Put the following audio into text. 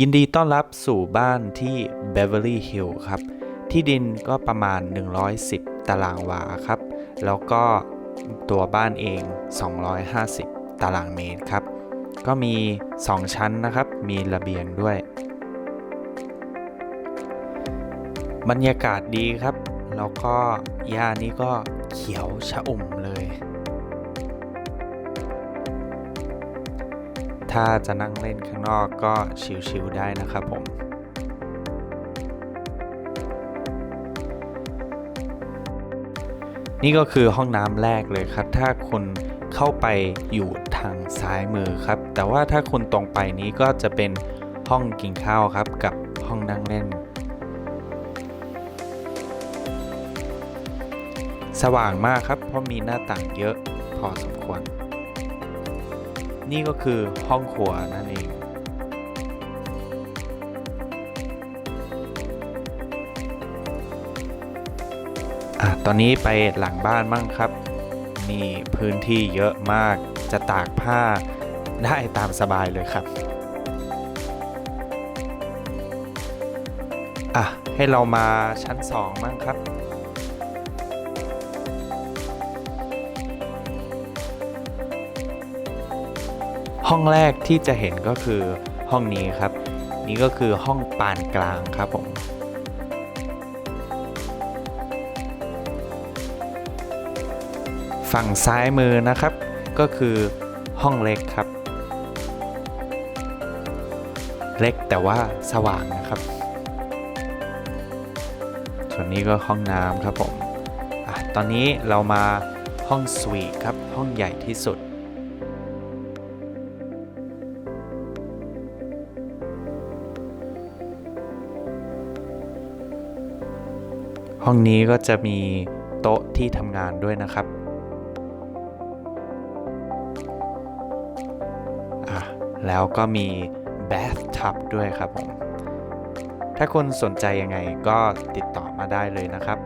ยินดีต้อนรับสู่บ้านที่ Beverly Hills ครับ ที่ดินก็ประมาณ 110 ตารางวาครับ แล้วก็ตัวบ้านเอง 250 ตารางเมตรครับ ก็มี 2 ชั้นนะครับ มีระเบียงด้วย บรรยากาศดีครับ แล้วก็หญ้านี้ก็เขียวชะอุ่มเลย ถ้าจะนั่งเล่นข้างนอกก็ชิลๆได้นะครับผมนี่ก็คือห้องน้ำแรกเลยครับ ถ้าคุณเข้าไปอยู่ทางซ้ายมือครับ แต่ว่าถ้าคุณตรงไปนี้ก็จะเป็นห้องกินข้าวครับกับห้องนั่งเล่น สว่างมากครับเพราะมีหน้าต่างเยอะพอสมควร นี่ก็คือห้องครัวนั่นเองอะตอนนี้ไปหลังบ้านบ้างครับ มีพื้นที่เยอะมากจะตากผ้าได้ตามสบายเลยครับอะให้เรามาชั้นสองบ้างครับ ห้องแรกที่จะเห็นก็คือห้องนี้ครับ นี่ก็คือห้องปานกลางครับผมฝั่งซ้ายมือนะครับ ก็คือห้องเล็กครับ เล็กแต่ว่าสว่างนะครับ ส่วนนี้ก็ห้องน้ำครับผมอตอนนี้เรามาห้องสวีทครับ ห้องใหญ่ที่สุด ห้องนี้ก็จะมีโต๊ะที่ทำงานด้วยนะครับแล้วก็มี bathtub ด้วยครับผม ถ้าคุณสนใจยังไงก็ติดต่อมาได้เลยนะครับ